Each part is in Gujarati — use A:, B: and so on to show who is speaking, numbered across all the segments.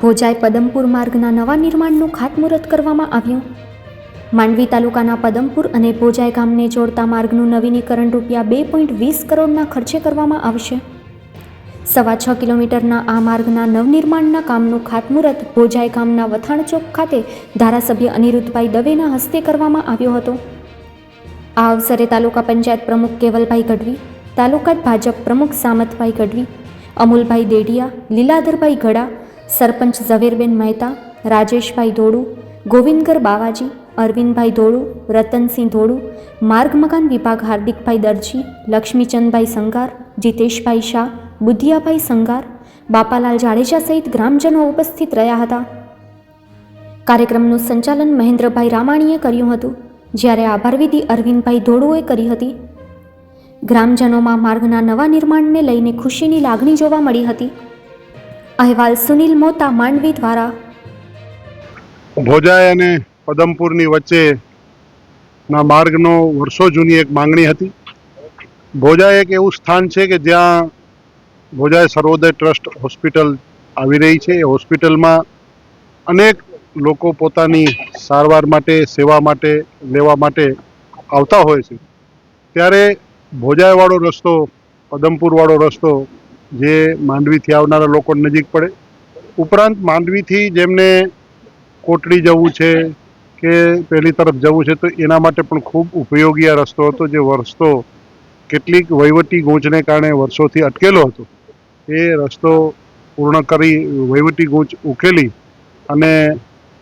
A: ભોજાઈ પદમપુર માર્ગના નવા નિર્માણનું ખાતમુહૂર્ત કરવામાં આવ્યું. માંડવી તાલુકાના પદમપુર અને ભોજાઈ ગામને જોડતા માર્ગનું નવીનીકરણ રૂપિયા બે પોઈન્ટ વીસ કરોડના ખર્ચે કરવામાં આવશે. સવા છ કિલોમીટરના આ માર્ગના નવનિર્માણના કામનું ખાતમુહૂર્ત ભોજાઈ ગામના વથાણ ચોક ખાતે ધારાસભ્ય અનિરુદ્ધભાઈ દવેના હસ્તે કરવામાં આવ્યો હતો. આ અવસરે તાલુકા પંચાયત પ્રમુખ કેવલભાઈ ગઢવી, તાલુકા ભાજપ પ્રમુખ સામતભાઈ ગઢવી, અમુલભાઈ દેડિયા, લીલાધરભાઈ ગડા સરપંચ ઝવેરબેન મહેતા, રાજેશભાઈ ધોળુ ગોવિંદગર બાવાજી, અરવિંદભાઈ ધોળુ, રતનસિંહ ધોળુ, માર્ગ મકાન વિભાગ હાર્દિકભાઈ દરજી, લક્ષ્મીચંદભાઈ સંગાર, જીતેશભાઈ શાહ, બુધિયાભાઈ સંગાર, બાપાલાલ જાડેજા સહિત ગ્રામજનો ઉપસ્થિત રહ્યા હતા. કાર્યક્રમનું સંચાલન મહેન્દ્રભાઈ રામાણીએ કર્યું હતું, જ્યારે આભારવિધિ અરવિંદભાઈ ધોળુએ કરી હતી. ગ્રામજનોમાં માર્ગના નવા નિર્માણને લઈને ખુશીની લાગણી જોવા મળી હતી. અહેવાલ સુનિલ મોતા, માંડવી દ્વારા.
B: ભોજાય અને પદમપુરની વચ્ચેના માર્ગનો વર્ષો જૂની એક માંગણી હતી. ભોજા એક એવું સ્થાન છે કે જ્યાં ભોજાય સર્વોદય ટ્રસ્ટ હોસ્પિટલ આવી રહી છે. એ હોસ્પિટલમાં અનેક લોકો પોતાની સારવાર માટે, સેવા માટે, લેવા માટે આવતા હોય છે. ત્યારે ભોજાયવાળો રસ્તો, પદમપુરવાળો રસ્તો જે માંડવીથી આવનારા લોકો નજીક પડે. ઉપરાંત માંડવીથી જેમને કોટડી જવું છે કે પહેલી તરફ જવું છે, તો એના માટે પણ ખૂબ ઉપયોગી આ રસ્તો હતો, જે વર્ષો કેટલીક વહીવટી ગૂંચને કારણે વર્ષોથી અટકેલો હતો. એ રસ્તો પૂર્ણ કરી વહીવટી ગૂંચ ઉકેલી અને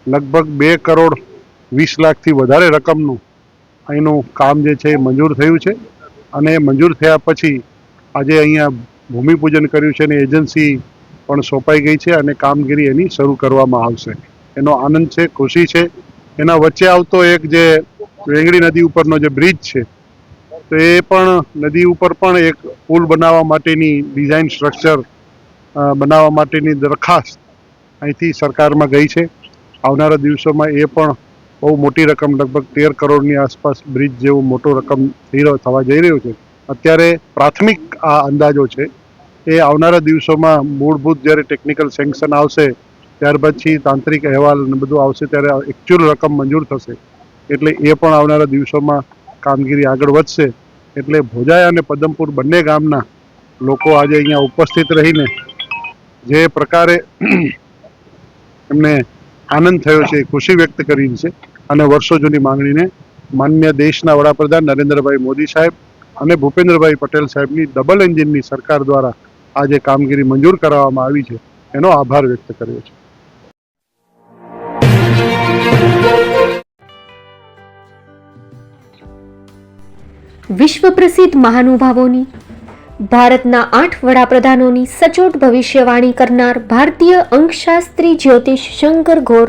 B: લગભગ બે કરોડ વીસ લાખથી વધારે રકમનું અહીંનું કામ જે છે એ મંજૂર થયું છે. અને મંજૂર થયા પછી આજે અહીંયા ભૂમિપૂજન કર્યું છે અને એજન્સી પણ સોંપાઈ ગઈ છે અને કામગીરી એની શરૂ કરવામાં આવશે. એનો આનંદ છે, ખુશી છે. એના વચ્ચે આવતો એક જે વેંગડી નદી ઉપરનો જે બ્રિજ છે, તો એ પણ નદી ઉપર પણ એક પુલ બનાવવા માટેની ડિઝાઇન સ્ટ્રક્ચર બનાવવા માટેની દરખાસ્ત અહીંથી સરકારમાં ગઈ છે. આવનારા દિવસોમાં એ પણ બહુ મોટી રકમ, લગભગ તેર કરોડની આસપાસ બ્રિજ જેવો મોટો રકમ થઈ રહ્યો, થવા જઈ રહ્યો છે. અત્યારે પ્રાથમિક આ અંદાજો છે એ આવનારા દિવસોમાં મૂળભૂત જ્યારે ટેકનિકલ સેન્કશન આવશે ત્યાર પછી તાંત્રિક અહેવાલ અને બધું આવશે, ત્યારે એકચ્યુઅલ રકમ મંજૂર થશે. એટલે એ પણ આવનારા દિવસોમાં કામગીરી આગળ વધશે. એટલે ભોજાઈ અને પદમપુર બંને ગામના લોકો આજે અહીંયા ઉપસ્થિત રહીને જે પ્રકારે એમને આનંદ થયો છે એ ખુશી વ્યક્ત કરી છે અને વર્ષો જૂની માંગણીને માન્ય દેશના વડાપ્રધાન નરેન્દ્રભાઈ મોદી સાહેબ અને ભૂપેન્દ્રભાઈ પટેલ સાહેબની ડબલ એન્જિનની સરકાર દ્વારા આ કામગીરી મંજૂર કરાવવામાં આવી છે, એનો આભાર વ્યક્ત કર્યો છે.
A: વિશ્વ પ્રસિદ્ધ મહાનુભાવોની, ભારતના આઠ વડાપ્રધાનોની સચોટ ભવિષ્યવાણી કરનાર ભારતીય અંકશાસ્ત્રી જ્યોતિષ શંકર ઘોર